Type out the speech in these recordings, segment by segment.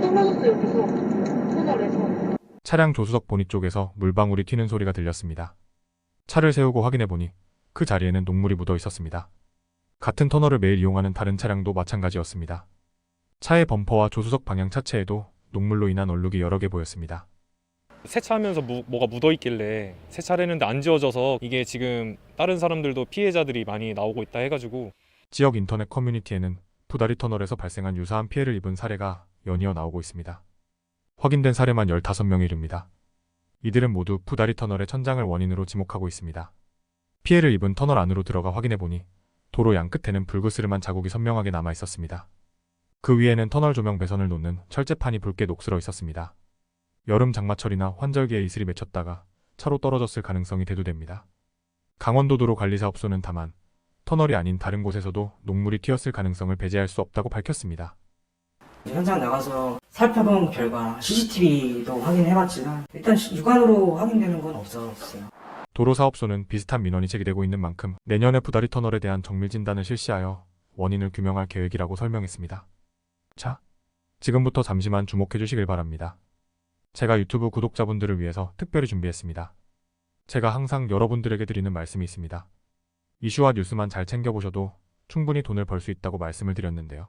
떨어졌어 여기서 터널에서. 차량 조수석 보니 쪽에서 물방울이 튀는 소리가 들렸습니다. 차를 세우고 확인해 보니 그 자리에는 녹물이 묻어 있었습니다. 같은 터널을 매일 이용하는 다른 차량도 마찬가지였습니다. 차의 범퍼와 조수석 방향 차체에도 녹물로 인한 얼룩이 여러 개 보였습니다. 세차하면서 무- 뭐가 묻어 있길래 세차를 했는데 안 지워져서 이게 지금 다른 사람들도 피해자들이 많이 나오고 있다 해가지고 지역 인터넷 커뮤니티에는 부다리 터널에서 발생한 유사한 피해를 입은 사례가 연이어 나오고 있습니다. 확인된 사례만 15명이 이릅니다. 이들은 모두 부다리 터널의 천장을 원인으로 지목하고 있습니다. 피해를 입은 터널 안으로 들어가 확인해 보니 도로 양 끝에는 불그스름한 자국이 선명하게 남아 있었습니다. 그 위에는 터널 조명 배선을 놓는 철제판이 붉게 녹슬어 있었습니다. 여름 장마철이나 환절기에 이슬이 맺혔다가 차로 떨어졌을 가능성이 대두됩니다. 강원도도로 관리사업소는 다만 터널이 아닌 다른 곳에서도 녹물이 튀었을 가능성을 배제할 수 없다고 밝혔습니다. 현장 나가서 살펴본 결과 CCTV도 확인해봤지만 일단 육안으로 확인되는 건 없었어요. 도로사업소는 비슷한 민원이 제기되고 있는 만큼 내년에 부다리 터널에 대한 정밀 진단을 실시하여 원인을 규명할 계획이라고 설명했습니다. 자, 지금부터 잠시만 주목해 주시길 바랍니다. 제가 유튜브 구독자분들을 위해서 특별히 준비했습니다. 제가 항상 여러분들에게 드리는 말씀이 있습니다. 이슈와 뉴스만 잘 챙겨보셔도 충분히 돈을 벌 수 있다고 말씀을 드렸는데요.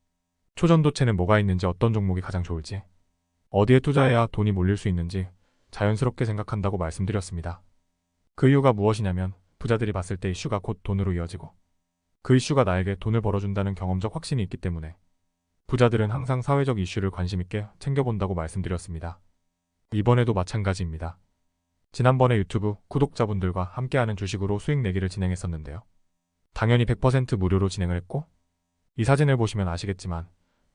초전도체는 뭐가 있는지 어떤 종목이 가장 좋을지, 어디에 투자해야 돈이 몰릴 수 있는지 자연스럽게 생각한다고 말씀드렸습니다. 그 이유가 무엇이냐면 부자들이 봤을 때 이슈가 곧 돈으로 이어지고 그 이슈가 나에게 돈을 벌어준다는 경험적 확신이 있기 때문에 부자들은 항상 사회적 이슈를 관심있게 챙겨본다고 말씀드렸습니다. 이번에도 마찬가지입니다. 지난번에 유튜브 구독자분들과 함께하는 주식으로 수익 내기를 진행했었는데요. 당연히 100% 무료로 진행을 했고 이 사진을 보시면 아시겠지만